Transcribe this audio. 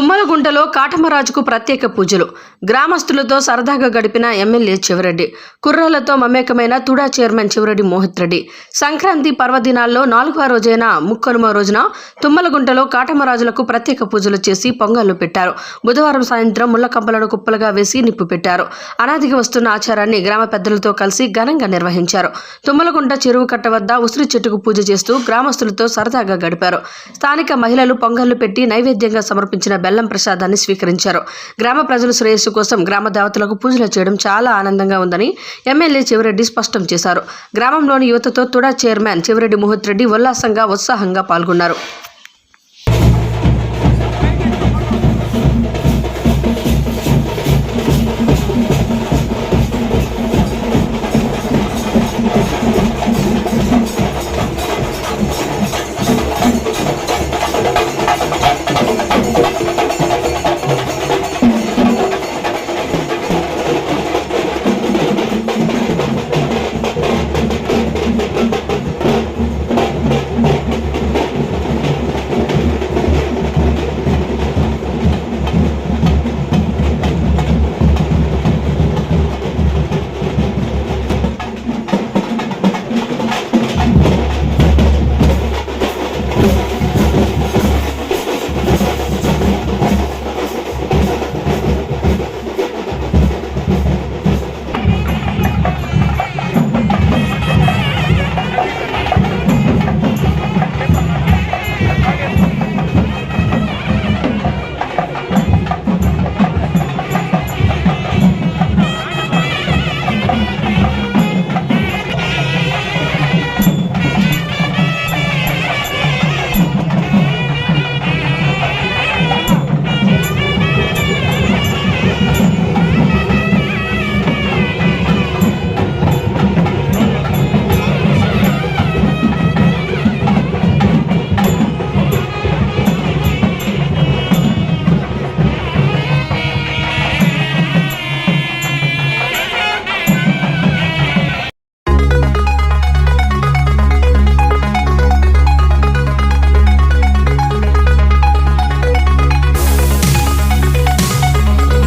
తుమ్మలగుంటలో కాటమరాజుకు ప్రత్యేక పూజలు. గ్రామస్తులతో సరదాగా గడిపిన ఎమ్మెల్యే చివరెడ్డి కుర్రాలతో మమేకమైన తుడా చైర్మన్ చివరెడ్డి మోహిత్ రెడ్డి. సంక్రాంతి పర్వదినాల్లో నాలుగవ రోజైన ముక్కనుమ రోజున తుమ్మలగుంటలో కాటమరాజులకు ప్రత్యేక పూజలు చేసి పొంగళ్ళు పెట్టారు. బుధవారం సాయంత్రం ముళ్ళ కంపలను కుప్పలుగా వేసి నిప్పు పెట్టారు. అనాదిగా వస్తున్న ఆచారాన్ని గ్రామ పెద్దలతో కలిసి ఘనంగా నిర్వహించారు. తుమ్మలగుంట చెరువు కట్ట వద్ద ఉసిరి చెట్టుకు పూజ చేస్తూ గ్రామస్తులతో సరదాగా గడిపారు. స్థానిక మహిళలు పొంగళ్ళు పెట్టి నైవేద్యంగా సమర్పించిన బెల్లం ప్రసాదాన్ని స్వీకరించారు. గ్రామ ప్రజల శ్రేయస్సు కోసం గ్రామ దేవతలకు పూజలు చేయడం చాలా ఆనందంగా ఉందని ఎమ్మెల్యే చివరెడ్డి స్పష్టం చేశారు. గ్రామంలోని యువతతో తుడా చైర్మన్ చివరెడ్డి మోహిత్ రెడ్డి ఉల్లాసంగా ఉత్సాహంగా పాల్గొన్నారు.